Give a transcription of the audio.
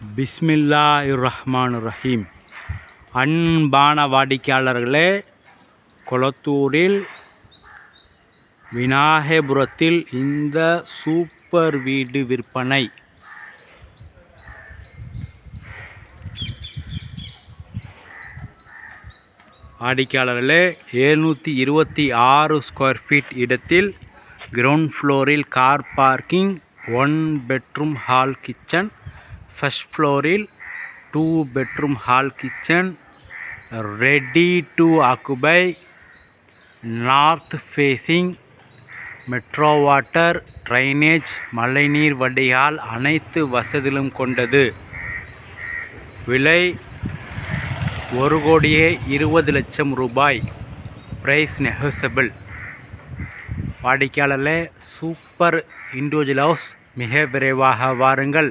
பிஸ்மில்லா ரஹ்மான் ரஹீம் அன்பான வாடிக்கையாளர்களே கொளத்தூரில் விநாயகபுரத்தில் இந்த சூப்பர் வீடு விற்பனை. வாடிக்கையாளர்களே எழுநூற்றி இருபத்தி ஆறு ஸ்கொயர் ஃபீட் இடத்தில் கிரவுண்ட் ஃப்ளோரில் car parking one bedroom hall kitchen first ஃப்ளோரில் two bedroom hall kitchen ready to occupy north facing metro water drainage மழைநீர் வடிகால் அனைத்து வசதிகளும் கொண்டது. விலை ஒரு கோடியே இருபது லட்சம் ரூபாய். ப்ரைஸ் நெகோசபிள் வாடிக்கையாளர்களே சூப்பர் இண்டிவிஜுவல் ஹவுஸ் மிக விரைவாக வாருங்கள்.